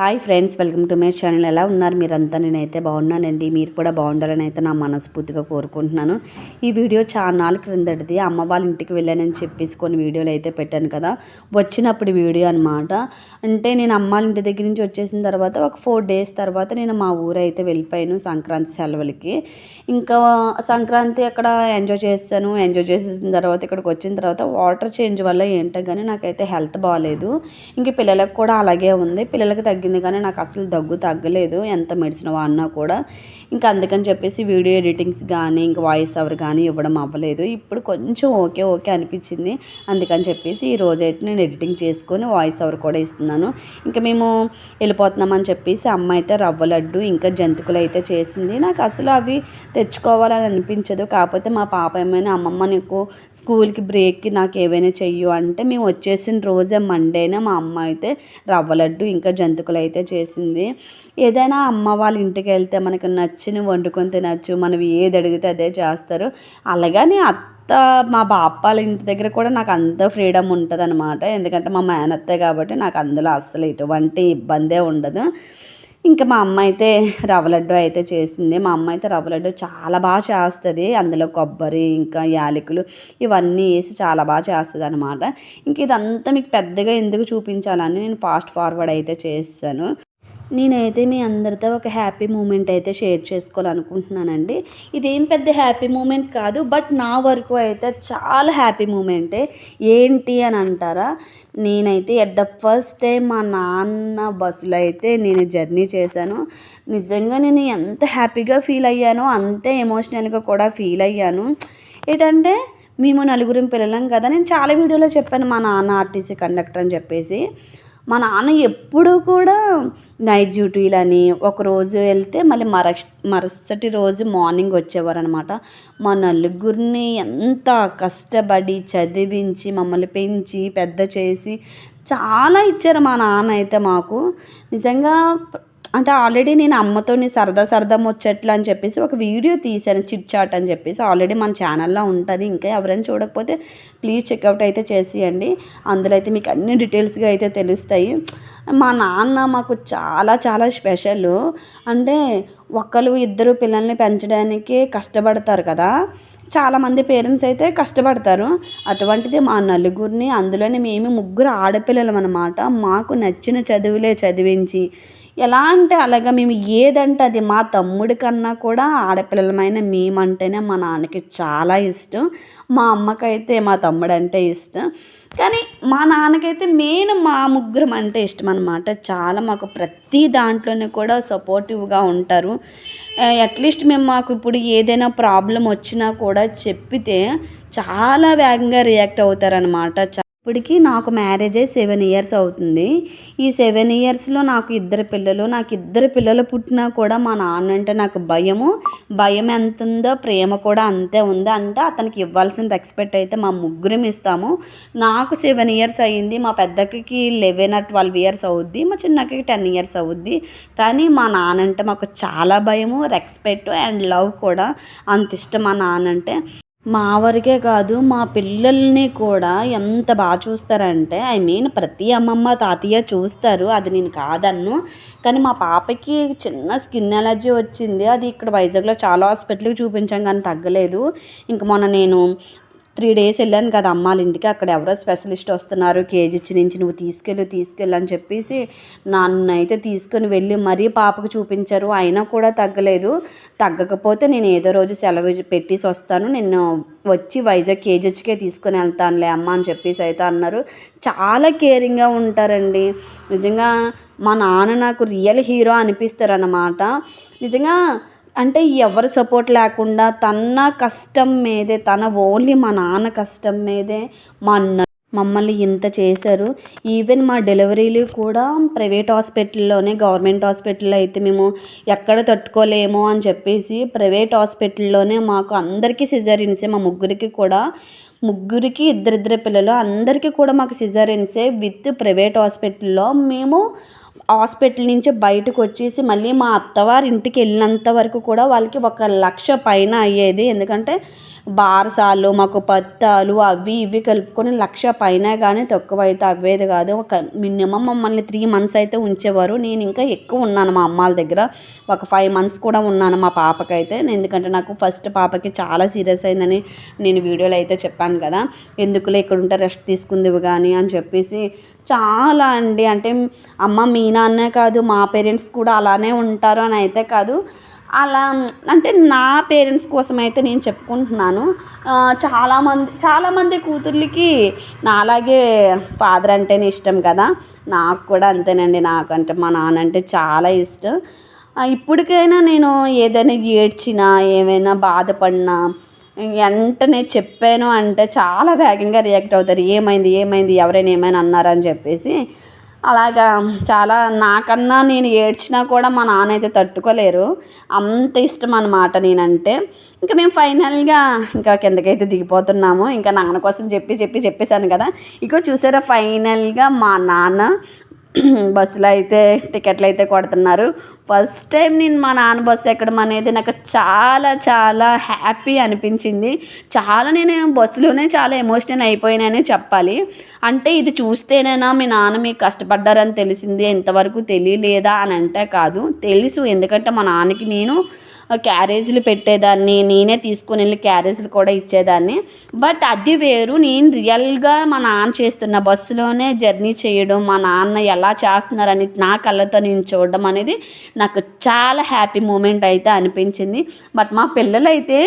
Hi friends welcome to my channel. ఎలా ఉన్నారు మీరంతా? నేనైతే బాగున్నానండి. మీరు కూడా బాగుండాలని అయితే నా మనస్ఫూర్తిగా కోరుకుంటున్నాను. ఈ వీడియో చాలా క్రిందటిది. అమ్మ వాళ్ళ ఇంటికి వెళ్ళానని చెప్పేసి కొన్ని వీడియోలు అయితే పెట్టాను కదా. వచ్చినప్పుడు వీడియో అనమాట అంటే నేను అమ్మ వాళ్ళ ఇంటి దగ్గర నుంచి వచ్చేసిన తర్వాత ఒక ఫోర్ డేస్ తర్వాత నేను మా ఊరు అయితే వెళ్ళిపోయాను సంక్రాంతి సెలవులకి. ఇంకా సంక్రాంతి అక్కడ ఎంజాయ్ చేశాను. ఎంజాయ్ చేసేసిన తర్వాత ఇక్కడికి వచ్చిన తర్వాత వాటర్ చేంజ్ వల్ల ఏంటో కానీ నాకైతే హెల్త్ బాగాలేదు ఇంక పిల్లలకు కూడా అలాగే ఉంది. పిల్లలకి తగ్గింది కానీ నాకు అసలు దగ్గు తగ్గలేదు. ఎంత మెడిసిన్ వాడినా కూడా. ఇంకా అందుకని చెప్పేసి వీడియో ఎడిటింగ్స్ కానీ ఇంకా వాయిస్ ఓవర్ కానీ ఇవ్వడం అవ్వలేదు. ఇప్పుడు కొంచెం ఓకే ఓకే అనిపించింది. అందుకని చెప్పేసి ఈ రోజైతే నేను ఎడిటింగ్ చేసుకొని వాయిస్ ఓవర్ కూడా ఇస్తున్నాను. ఇంకా మేము వెళ్ళిపోతున్నామని చెప్పేసి అమ్మ అయితే రవ్వ లడ్డు ఇంకా జంతికలు అయితే చేసింది. నాకు అసలు అవి తెచ్చుకోవాలని అనిపించదు. కాకపోతే మా పాప ఏమైనా అమ్మమ్మ నీకు స్కూల్కి బ్రేక్కి నాకు ఏవైనా చెయ్యు అంటే మేము వచ్చేసిన రోజే మండేనే మా అమ్మ అయితే రవ్వ లడ్డు ఇంకా జంతికలు అయితే చేసింది. ఏదైనా అమ్మ వాళ్ళ ఇంటికి వెళ్తే మనకు నచ్చిన వండుకొని తినచ్చు మనం ఏది అడిగితే అదే చేస్తారు. అలాగని అత్త మా బాపాల ఇంటి దగ్గర కూడా నాకు అంత ఫ్రీడమ్ ఉంటుంది అనమాట ఎందుకంటే మా మేనత్తే కాబట్టి నాకు అందులో అస్సలు ఎటువంటి ఇబ్బందే ఉండదు. ఇంకా మా అమ్మ అయితే రవ్వ లడ్డు అయితే చేసింది. మా అమ్మ అయితే రవ్వ లడ్డు చాలా బాగా చేస్తుంది. అందులో కొబ్బరి ఇంకా యాలకులు ఇవన్నీ వేసి చాలా బాగా చేస్తుంది అనమాట ఇంక ఇదంతా మీకు పెద్దగా ఎందుకు చూపించాలని నేను ఫాస్ట్ ఫార్వర్డ్ అయితే చేస్తాను. నేనైతే మీ అందరితో ఒక హ్యాపీ మూమెంట్ అయితే షేర్ చేసుకోవాలనుకుంటున్నానండి. ఇదేం పెద్ద హ్యాపీ మూమెంట్ కాదు బట్ నా వరకు అయితే చాలా హ్యాపీ మూమెంటే. ఏంటి అని అంటారా? నేనైతే ఎట్ ద ఫస్ట్ టైం మా నాన్న బస్సులో అయితే నేను జర్నీ చేశాను. నిజంగా నేను ఎంత హ్యాపీగా ఫీల్ అయ్యానో అంతే ఎమోషనల్గా కూడా ఫీల్ అయ్యాను. ఏంటంటే మేము నలుగురం పిల్లలం కదా నేను చాలా వీడియోలో చెప్పాను మా నాన్న ఆర్టీసీ కండక్టర్ అని చెప్పేసి. మా నాన్న ఎప్పుడూ కూడా నైట్ డ్యూటీలని ఒకరోజు వెళ్తే మళ్ళీ మర మరుసటి రోజు మార్నింగ్ వచ్చేవారు అనమాట మా నలుగురిని ఎంత కష్టపడి చదివించి మమ్మల్ని పెంచి పెద్ద చేసి చాలా ఇచ్చారు మా నాన్న అయితే మాకు. నిజంగా అంటే ఆల్రెడీ నేను అమ్మతోని సరదా సరదా ముచ్చట్లు అని చెప్పేసి ఒక వీడియో తీశాను చిట్ చాట్ అని చెప్పేసి. ఆల్రెడీ మన ఛానల్లో ఉంటుంది ఇంకా ఎవరైనా చూడకపోతే ప్లీజ్ చెక్అవుట్ అయితే చేసేయండి. అందులో అయితే మీకు అన్ని డీటెయిల్స్గా అయితే తెలుస్తాయి. మా నాన్న మాకు చాలా చాలా స్పెషల్. అంటే ఒకరు ఇద్దరు పిల్లల్ని పెంచడానికి కష్టపడతారు కదా. చాలామంది పేరెంట్స్ అయితే కష్టపడతారు. అటువంటిది మా నలుగురిని అందులోనే మేము ముగ్గురు ఆడపిల్లలం అనమాట మాకు నచ్చిన చదువులే చదివించి ఎలా అంటే అలాగా మేము ఏదంటే అది మా తమ్ముడి కన్నా కూడా ఆడపిల్లలమైన మేమంటేనే మా నాన్నకి చాలా ఇష్టం. మా అమ్మకైతే మా తమ్ముడు అంటే ఇష్టం. కానీ మా నాన్నకైతే మెయిన్ మా ముగ్గురం అంటే ఇష్టం అనమాట చాలా మాకు ప్రతి దాంట్లోనే కూడా సపోర్టివ్గా ఉంటారు. అట్లీస్ట్ మేము మాకు ఇప్పుడు ఏదైనా ప్రాబ్లం వచ్చినా కూడా చెప్పితే చాలా వేగంగా రియాక్ట్ అవుతారనమాట ఇప్పటికి నాకు మ్యారేజ్ అయ్యి సెవెన్ ఇయర్స్ అవుతుంది. ఈ సెవెన్ ఇయర్స్లో నాకు ఇద్దరు పిల్లలు నాకు ఇద్దరు పిల్లలు పుట్టినా కూడా మా నాన్న అంటే నాకు భయము. భయం ఎంత ఉందో ప్రేమ కూడా అంతే ఉంది. అంటే అతనికి ఇవ్వాల్సిన రెస్పెక్ట్ అయితే మా ముగ్గురం ఇస్తాము. నాకు సెవెన్ ఇయర్స్ అయ్యింది. మా పెద్దకి లెవెన్ ఆర్ ట్వెల్వ్ ఇయర్స్ అవుద్ది. మా చిన్నకి టెన్ ఇయర్స్ అవుద్ది. కానీ మా నాన్న అంటే మాకు చాలా భయము రెస్పెక్ట్ అండ్ లవ్ కూడా అంత ఇష్టం మా నాన్న అంటే. మా వారికే కాదు మా పిల్లల్ని కూడా ఎంత బాగా చూస్తారంటే ఐ మీన్ ప్రతి అమ్మమ్మ తాతయ్య చూస్తారు. అది నేను కాదన్ను. కానీ మా పాపకి చిన్న స్కిన్ ఎలర్జీ వచ్చింది. అది ఇక్కడ వైజాగ్లో చాలా హాస్పిటల్కి చూపించాం కానీ తగ్గలేదు. ఇంక మొన్న నేను త్రీ డేస్ వెళ్ళాను కదా అమ్మాళ్ళ ఇంటికి. అక్కడ ఎవరో స్పెషలిస్ట్ వస్తున్నారు. కేజీచ్చి నుంచి నువ్వు తీసుకెళ్ళు తీసుకెళ్ళు అని చెప్పేసి నన్ను అయితే తీసుకొని వెళ్ళి మరీ పాపకు చూపించారు. అయినా కూడా తగ్గలేదు. తగ్గకపోతే నేను ఏదో రోజు సెలవు పెట్టేసి వస్తాను. నేను వచ్చి వైజాగ్ కేజీహెచ్కే తీసుకొని వెళ్తానులే అమ్మ అని చెప్పేసి అయితే అన్నారు. చాలా కేరింగ్గా ఉంటారండి. నిజంగా మా నాన్న నాకు రియల్ హీరో అనిపిస్తారన్నమాట. నిజంగా అంటే ఎవరి సపోర్ట్ లేకుండా తన కష్టం మీదే తన ఓన్లీ మా నాన్న కష్టం మీదే మా అన్న మమ్మల్ని ఇంత చేశారు. ఈవెన్ మా డెలివరీలు కూడా ప్రైవేట్ హాస్పిటల్లోనే గవర్నమెంట్ హాస్పిటల్లో అయితే మేము ఎక్కడ తట్టుకోలేము అని చెప్పేసి ప్రైవేట్ హాస్పిటల్లోనే మాకు అందరికీ సిజరిన్సే మా ముగ్గురికి కూడా ముగ్గురికి ఇద్దరిద్దరు పిల్లలు అందరికీ కూడా మాకు సిజరిన్సే విత్ ప్రైవేట్ హాస్పిటల్లో మేము హాస్పిటల్ నుంచి బయటకు వచ్చేసి మళ్ళీ మా అత్తవారి ఇంటికి వెళ్ళినంత వరకు కూడా వాళ్ళకి ఒక లక్ష పైన అయ్యేది. ఎందుకంటే బారసాలు మాకు పత్తాలు అవి ఇవి కలుపుకొని లక్ష పైన కానీ తక్కువ అయితే అవ్వేది కాదు. ఒక మినిమం మమ్మల్ని త్రీ మంత్స్ అయితే ఉంచేవారు. నేను ఇంకా ఎక్కువ ఉన్నాను మా అమ్మాల దగ్గర. ఒక ఫైవ్ మంత్స్ కూడా ఉన్నాను మా పాపకైతే. ఎందుకంటే నాకు ఫస్ట్ పాపకి చాలా సీరియస్ అయిందని నేను వీడియోలో అయితే చెప్పాను కదా. ఎందుకులే ఇక్కడ ఉంటే రెస్ట్ తీసుకుందివి కానీ అని చెప్పేసి చాలా అండి. అంటే అమ్మ మీ నాన్నే కాదు మా పేరెంట్స్ కూడా అలానే ఉంటారు అని అయితే కాదు. అలా అంటే నా పేరెంట్స్ కోసం అయితే నేను చెప్పుకుంటున్నాను. చాలామంది చాలామంది కూతుర్లకి నాలాగే ఫాదర్ అంటేనే ఇష్టం కదా. నాకు కూడా అంతేనండి. నాకంటే మా నాన్న అంటే చాలా ఇష్టం. ఇప్పటికైనా నేను ఏదైనా ఏడ్చినా ఏమైనా బాధపడినా వెంటనే చెప్పాను అంటే చాలా వేగంగా రియాక్ట్ అవుతారు. ఏమైంది ఏమైంది ఎవరైనా ఏమైనా అన్నారని చెప్పేసి. అలాగా చాలా నాకన్నా నేను ఏడ్చినా కూడా మా నాన్న అయితే తట్టుకోలేరు. అంత ఇష్టం అనమాట నేనంటే. ఇంకా మేము ఫైనల్గా ఇంకా కిందకైతే దిగిపోతున్నాము. ఇంకా నాన్న కోసం చెప్పి చెప్పి చెప్పేశాను కదా. ఇక చూసారా ఫైనల్గా మా నాన్న బస్సులో అయితే టికెట్లు అయితే కొడుతున్నారు. ఫస్ట్ టైం నేను మా నాన్న బస్సు ఎక్కడం అనేది నాకు చాలా చాలా హ్యాపీ అనిపించింది. చాలా నేను బస్సులోనే చాలా ఎమోషనల్ అయిపోయానని చెప్పాలి. అంటే ఇది చూస్తేనేనా మీ నాన్న మీకు కష్టపడ్డారని తెలిసింది ఎంతవరకు తెలియలేదా అని అంటే కాదు. తెలుసు ఎందుకంటే మా నాన్నకి నేను క్యారేజీలు పెట్టేదాన్ని నేనే తీసుకుని వెళ్ళి క్యారేజీలు కూడా ఇచ్చేదాన్ని. బట్ అది వేరు నేను రియల్గా మా నాన్న చేస్తున్న బస్సులోనే జర్నీ చేయడం మా నాన్న ఎలా చేస్తున్నారని నా కళ్ళతో నేను చూడడం అనేది నాకు చాలా హ్యాపీ మూమెంట్ అయితే అనిపించింది. బట్ మా పిల్లలు అయితే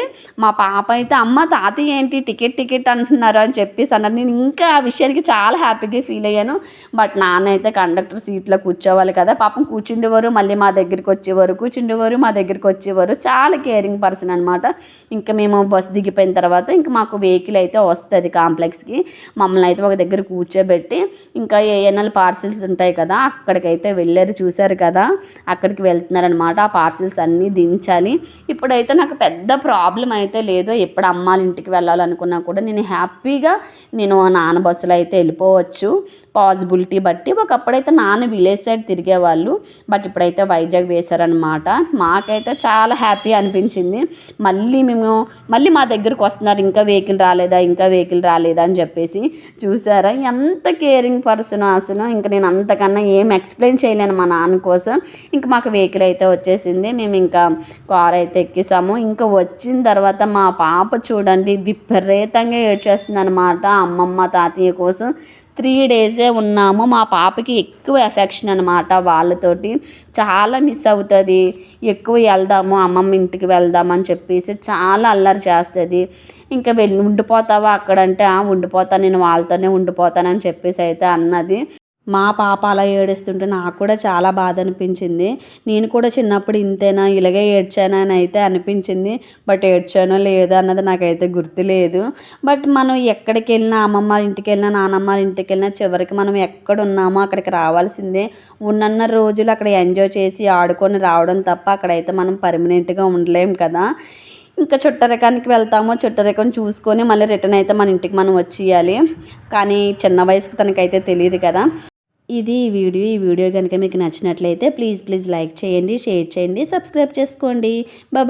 మా పాప అయితే అమ్మ తాతయ్య ఏంటి టికెట్ టికెట్ అంటున్నారు అని చెప్పేసి అన్నారు. నేను ఇంకా ఆ విషయానికి చాలా హ్యాపీగా ఫీల్ అయ్యాను. బట్ నాన్న అయితే కండక్టర్ సీట్లో కూర్చోవాలి కదా పాపం కూర్చుండేవారు మళ్ళీ మా దగ్గరికి వచ్చేవారు కూర్చుండేవారు మా దగ్గరికి వచ్చేవారు. ఉంటారు చాలా కేరింగ్ పర్సన్ అనమాట ఇంకా మేము బస్ దిగిపోయిన తర్వాత ఇంకా మాకు వెహికల్ అయితే వస్తుంది కాంప్లెక్స్కి. మమ్మల్ని అయితే ఒక దగ్గర కూర్చోబెట్టి ఇంకా ఏఎన్ఎల్ పార్సిల్స్ ఉంటాయి కదా అక్కడికైతే వెళ్ళారు చూశారు కదా. అక్కడికి వెళ్తున్నారనమాట ఆ పార్సిల్స్ అన్నీ దించాలి. ఇప్పుడైతే నాకు పెద్ద ప్రాబ్లం అయితే లేదు. ఎప్పుడు అమ్మాలి ఇంటికి వెళ్ళాలనుకున్నా కూడా నేను హ్యాపీగా నేను నాన్న బస్సులో అయితే వెళ్ళిపోవచ్చు. పాసిబిలిటీ బట్టి ఒకప్పుడైతే నాన్న విలేజ్ సైడ్ తిరిగేవాళ్ళు బట్ ఇప్పుడైతే వైజాగ్ వేశారనమాట మాకైతే చాలా హ్యాపీ అనిపించింది. మళ్ళీ మేము మళ్ళీ మా దగ్గరకు వస్తున్నారు ఇంకా వెహికల్ రాలేదా ఇంకా వెహికల్ రాలేదా అని చెప్పేసి చూసారా. ఎంత కేరింగ్ పర్సన్ అసలు ఇంకా నేను అంతకన్నా ఏం ఎక్స్ప్లెయిన్ చేయలేను మా నాన్న కోసం. ఇంకా మాకు వెహికల్ అయితే వచ్చేసింది. మేము ఇంకా కార్ అయితే ఎక్కేసాము. ఇంకా వచ్చిన తర్వాత మా పాప చూడండి విపరీతంగా ఏడ్చేస్తుంది అనమాట అమ్మమ్మ తాతయ్య కోసం త్రీ డేసే ఉన్నాము. మా పాపకి ఎక్కువ ఎఫెక్షన్ అనమాట వాళ్ళతోటి. చాలా మిస్ అవుతుంది. ఎక్కువ వెళ్దాము అమ్మమ్మ ఇంటికి వెళ్దాం అని చెప్పేసి చాలా అల్లరి చేస్తుంది. ఇంకా వెళ్ళి ఉండిపోతావా అక్కడంటే ఉండిపోతా నేను వాళ్ళతోనే ఉండిపోతానని చెప్పేసి అయితే అన్నది. మా పాప అలా ఏడుస్తుంటే నాకు కూడా చాలా బాధ అనిపించింది. నేను కూడా చిన్నప్పుడు ఇంతేనా ఇలాగే ఏడ్చానా అని అయితే అనిపించింది. బట్ ఏడ్చానో లేదో అన్నది నాకైతే గుర్తు లేదు. బట్ మనం ఎక్కడికి వెళ్ళినా అమ్మమ్మ ఇంటికి వెళ్ళినా నానమ్మ ఇంటికి వెళ్ళినా చివరికి మనం ఎక్కడ ఉన్నామో అక్కడికి రావాల్సిందే. ఉన్నన్న రోజులు అక్కడ ఎంజాయ్ చేసి ఆడుకొని రావడం తప్ప అక్కడైతే మనం పర్మనెంట్గా ఉండలేం కదా. ఇంకా చుట్టరికానికి వెళ్తామో చుట్టరికం చూసుకొని మళ్ళీ రిటర్న్ అయితే మన ఇంటికి మనం వచ్చేయాలి. కానీ చిన్న వయసుకి తనకైతే తెలియదు కదా. ఇది ఈ వీడియో ఈ వీడియో కనుక మీకు నచ్చినట్లయితే ప్లీజ్ ప్లీజ్ లైక్ చేయండి షేర్ చేయండి సబ్స్క్రైబ్ చేసుకోండి. బాయ్